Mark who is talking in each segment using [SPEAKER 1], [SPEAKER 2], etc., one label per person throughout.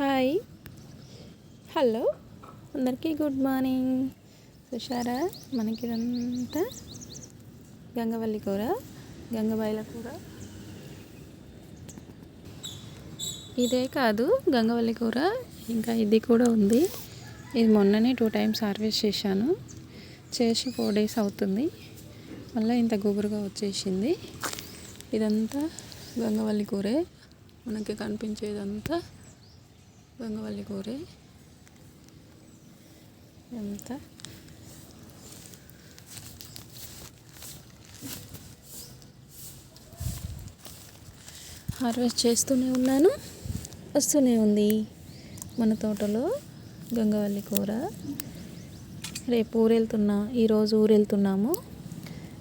[SPEAKER 1] Hi. Hello. అందరికీ good morning. సుషారా మనకి ఇదంతా గంగవల్లి కూర గంగబాయిల కూర. ఇదే కాదు గంగవల్లి కూర. ఇంకా ఇది కూడా ఉంది. ఇది మొన్ననే టూ టైమ్స్ హార్వెస్ట్ చేశాను. చేసి ఫోర్ డేస్ అవుతుంది. మళ్ళీ ఇంత గుబురుగా వచ్చేసింది. ఇదంతా గంగవల్లి కూరే. మనకి కనిపించేదంతా గంగవల్లి కూరే. ఎంత? హార్వెస్ట్ చేస్తూనే ఉన్నాను. వస్తూనే ఉంది మన తోటలో గంగవల్లి కూర. రేపు ఊరెళ్తున్నా ఈరోజు ఊరెళ్తున్నాము.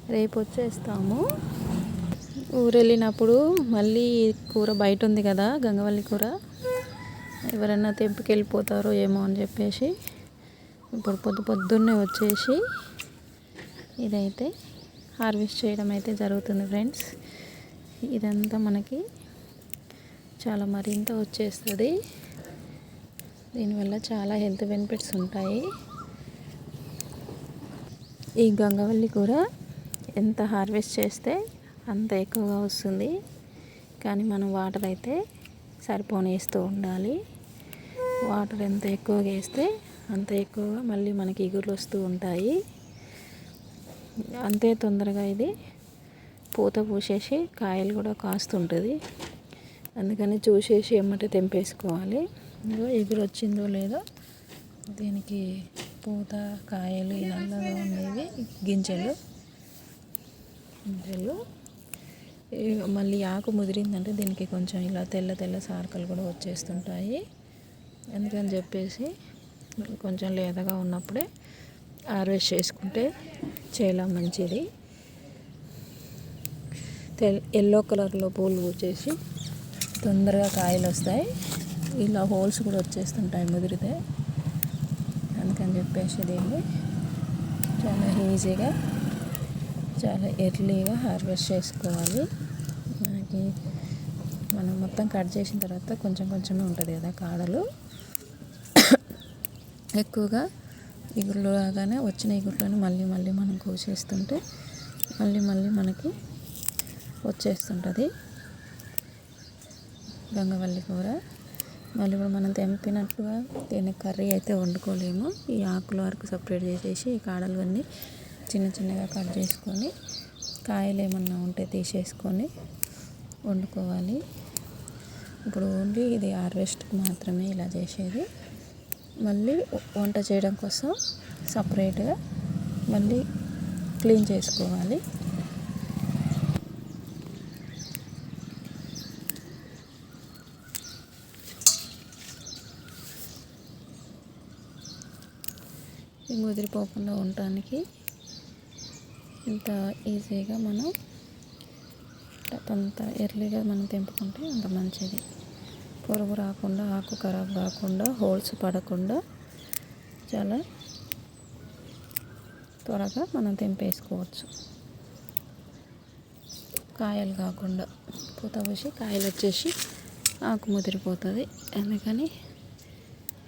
[SPEAKER 1] రేపు వచ్చేస్తాము. ఊరెళ్ళినప్పుడు మళ్ళీ కూర బయట ఉంది కదా గంగవల్లి కూర. ఎవరైనా తెంపుకెళ్ళిపోతారో ఏమో అని చెప్పేసి ఇప్పుడు పొద్దు పొద్దున్నే వచ్చేసి ఇదైతే హార్వెస్ట్ చేయడం అయితే జరుగుతుంది ఫ్రెండ్స్. ఇదంతా మనకి చాలా మరింత వచ్చేస్తుంది. దీనివల్ల చాలా హెల్త్ బెనిఫిట్స్ ఉంటాయి. ఈ గంగవల్లి కూర ఎంత హార్వెస్ట్ చేస్తే అంత ఎక్కువగా వస్తుంది. కానీ మనం వాటర్ అయితే సరిపోని వేస్తూ ఉండాలి. వాటర్ ఎంత ఎక్కువగా వేస్తే అంత ఎక్కువగా మళ్ళీ మనకి ఇగురులు వస్తూ ఉంటాయి. అంతే తొందరగా ఇది పూత పూసేసి కాయలు కూడా కాస్తుంటుంది. అందుకని చూసేసి ఏమంటే తెంపేసుకోవాలి. ఎగురు వచ్చిందో లేదో దీనికి పూత కాయలు నల్లగా ఉండేవి గింజలు. గింజలు. మళ్ళీ ఆకు ముదిరిందంటే దీనికి కొంచెం ఇలా తెల్ల తెల్ల సార్కలు కూడా వచ్చేస్తుంటాయి. అందుకని చెప్పేసి కొంచెం లేతగా ఉన్నప్పుడే హార్వెస్ట్ చేసుకుంటే చాలా మంచిది. తెల్ ఎల్లో కలర్లో పూలు వచ్చేసి తొందరగా కాయలు వస్తాయి. ఇలా హోల్స్ కూడా వచ్చేస్తుంటాయి ముదిరితే. అందుకని చెప్పేసి దీన్ని చాలా ఈజీగా చాలా ఎర్లీగా హార్వెస్ట్ చేసుకోవాలి. మనకి మనం మొత్తం కట్ చేసిన తర్వాత కొంచెం కొంచెమే ఉంటుంది కదా కాడలు. ఎక్కువగా ఇగుళ్ళు లాగానే వచ్చిన ఇగుళ్ళని మళ్ళీ మళ్ళీ మనం కోసేస్తుంటే మళ్ళీ మళ్ళీ మనకి వచ్చేస్తుంటుంది. గంగవల్లి కూర. మళ్ళీ ఇప్పుడు మనం తెంపినట్టుగా దీన్ని కర్రీ అయితే వండుకోలేము. ఈ ఆకుల వరకు సపరేట్ చేసేసి ఈ కాడలు అన్నీ చిన్న చిన్నగా కట్ చేసుకొని కాయలు ఏమన్నా ఉంటే తీసేసుకొని వండుకోవాలి. ఇప్పుడు ఓన్లీ ఇది హార్వెస్ట్ మాత్రమే ఇలా చేసేది. మళ్ళీ వంట చేయడం కోసం సపరేట్గా మళ్ళీ క్లీన్ చేసుకోవాలి. ముదిరిపోకుండా ఉండటానికి ఇంత ఈజీగా మనం అంత ఎర్లీగా మనం తెంపుకుంటే అంత మంచిది. పురుగు రాకుండా ఆకు ఖరాబ్ కాకుండా హోల్స్ పడకుండా చాలా త్వరగా మనం తెంపేసుకోవచ్చు. కాయలు కాకుండా పూత పోసి కాయలు వచ్చేసి ఆకు ముదిరిపోతుంది. అందుకని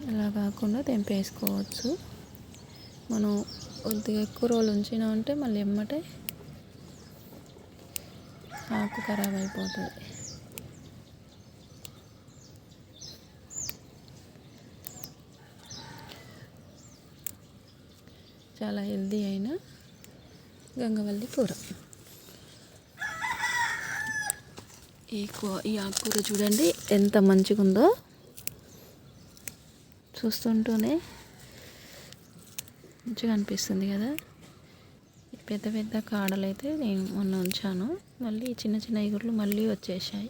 [SPEAKER 1] ఇలా కాకుండా తెంపేసుకోవచ్చు. మనం కొద్దిగా ఎక్కువ రోజులు ఉంచినా ఉంటే మళ్ళీ ఎమ్మటే ఆకు ఖరాబ్ అయిపోతుంది. చాలా హెల్దీ అయిన గంగవల్లి కూర. ఈ కూ ఈ ఆకుకూర చూడండి ఎంత మంచిగా ఉందో చూస్తుంటూనే మంచిగా అనిపిస్తుంది కదా. పెద్ద పెద్ద కాడలు అయితే నేను మొన్న ఉంచాను. మళ్ళీ చిన్న చిన్న ఇగుర్లు మళ్ళీ వచ్చేసాయి